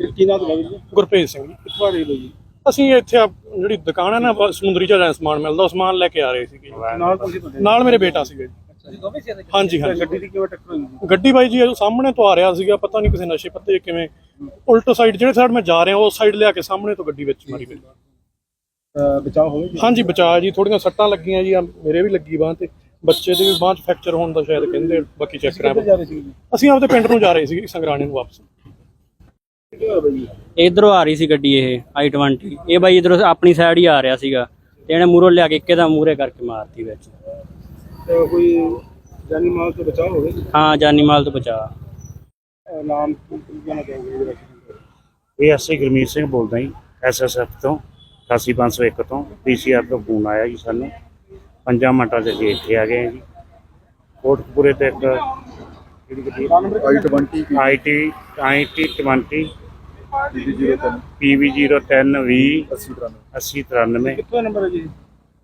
ਕੀ ਨਾਮ ਤੁਹਾਡਾ ਵੀਰ ਜੀ? ਗੁਰਪ੍ਰੀਤ ਸਿੰਘ ਜੀ। ਕਿੱਥੋਂ ਆ ਰਹੇ ਹੋ ਜੀ? ਅਸੀਂ ਇੱਥੇ ਆ ਜਿਹੜੀ ਦੁਕਾਨ ਹੈ ਨਾ ਬ- ਸਮੁੰਦਰੀ ਜਹਾਜ਼ ਸਮਾਨ ਮਿਲਦਾ ਉਹ ਸਮਾਨ ਲੈ ਕੇ ਆ ਰਹੇ ਸੀਗੇ ਨਾਲ ਤੁਸੀਂ ਤੁਹਾਡੇ ਨਾਲ? ਮੇਰੇ ਬੇਟਾ ਸੀਗਾ ਜੀ। ਹਾਂਜੀ ਹਾਂਜੀ। ਗੱਡੀ ਦੀ ਕਿਵੇਂ ਟੱਕਰ ਹੋਈ ਜੀ? ਗੱਡੀ ਬਾਈ ਜੀ ਇਹ ਸਾਹਮਣੇ ਤੋਂ ਆ ਰਿਹਾ ਸੀਗਾ ਪਤਾ ਨਹੀਂ ਕਿਸੇ ਨਸ਼ੇ ਪੱਤੇ ਕਿਵੇਂ। ਉਲਟ ਸਾਈਡ ਜਿਹੜੇ ਸਾਈਡ ਮੈਂ ਜਾ ਰਿਹਾ ਉਸ ਸਾਈਡ ਲਿਆ ਕੇ ਸਾਹਮਣੇ ਤੋਂ ਗੱਡੀ ਵਿੱਚ ਮਾਰੀ ਅਹ ਬਚਾਅ ਹੋਵੇ ਜੀ? ਹਾਂਜੀ ਬਚਾ ਜੀ ਥੋੜੀਆਂ ਸੱਟਾਂ ਲੱਗੀਆਂ ਜੀ ਮੇਰੇ ਵੀ ਲੱਗੀ ਬਾਹ ਤੇ। ਬੱਚੇ ਦੀ ਵੀ ਬਾਹ 'ਚ ਫ੍ਰੈਕਚਰ ਹੋਣ ਦਾ ਸ਼ਾਇਦ ਕਹਿੰਦੇ ਬਾਕੀ ਚੈੱਕ ਕਿੱਧਰ ਕਰਾਂਗੇ ਜਾ ਰਹੇ ਸੀ ਜੀ? ਅਸੀਂ ਆਪਦੇ ਪਿੰਡ ਨੂੰ ਜਾ ਰਹੇ ਸੀਗੇ ਸੰਗਰਾਣੇ ਨੂੰ ਵਾਪਸ। ਹੋਇਆ ਬਾਈ ਜੀ ਇਧਰੋਂ ਆ ਰਹੀ ਸੀ ਗੱਡੀ ਇਹ i20 ਇਹ ਬਾਈ ਇਧਰੋਂ ਆਪਣੀ ਸਾਈਡ ਹੀ ਆ ਰਿਹਾ ਸੀਗਾ ਤੇ ਇਹਨੇ ਮੂਹਰੋਂ ਲਿਆ ਕੇ ਇੱਕੇ ਮੂਹਰੇ ਕਰਕੇ ਮਾਰਤੀ ਵਿੱਚ। ਤੇ ਕੋਈ ਜਾਨੀ ਮਾਲ ਤੋਂ ਬਚਾਅ ਹੋਵੇ ਜੀ? ਹਾਂ ਜਾਨੀ ਮਾਲ ਤੋਂ ਬਚਾ ਅਹ ਨਾਮ? ਇਹ ਅਸੀਂ ਗੁਰਮੀਤ ਸਿੰਘ ਬੋਲਦਾ ਜੀ ਐਸਐਸਐਫ ਤੋਂ 88501 ਤੋਂ। ਪੀਸੀਆਰ ਤੋਂ ਫੋਨ ਆਇਆ ਜੀ ਸਾਨੂੰ। ਪੰਜਾਂ ਮਿੰਟਾਂ 'ਚ ਅਸੀਂ ਇੱਥੇ ਆ ਗਏ ਹਾਂ ਜੀ। ਕੋਟਕਪੂਰੇ ਤੇ ਇੱਕ ਗੱਡੀ I-20 IT IT 20 BB03 PV010 20 80 8093 ਕਿੱਥੋਂ ਨੰਬਰ ਹੈ ਜੀ?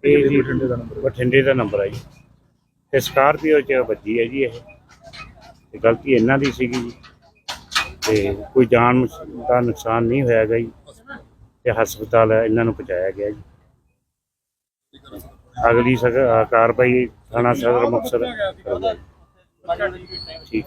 ਇਹ ਜੀ ਬਠਿੰਡੇ ਦਾ ਨੰਬਰ ਬਠਿੰਡੇ ਦਾ ਨੰਬਰ ਹੈ ਜੀ। ਤੇ ਸਕਾਰਪੀਓ 'ਚ ਵੱਜੀ ਹੈ ਜੀ ਇਹ। ਤੇ ਗਲਤੀ ਇਹਨਾਂ ਦੀ ਸੀਗੀ ਜੀ। ਤੇ ਕੋਈ ਜਾਨ ਦਾ ਨੁਕਸਾਨ ਨਹੀਂ ਹੋਇਆਗਾ ਜੀ। ਤੇ ਹਸਪਤਾਲ ਇਹਨਾਂ ਨੂੰ ਪਹੁੰਚਾਇਆ ਗਿਆ ਜੀ। ਅਗਲੀ ਅ, ਕਾਰਵਾਈ ਥਾਣਾ ਸਦਰ ਮੁਕਤਸਰ। ਠੀਕ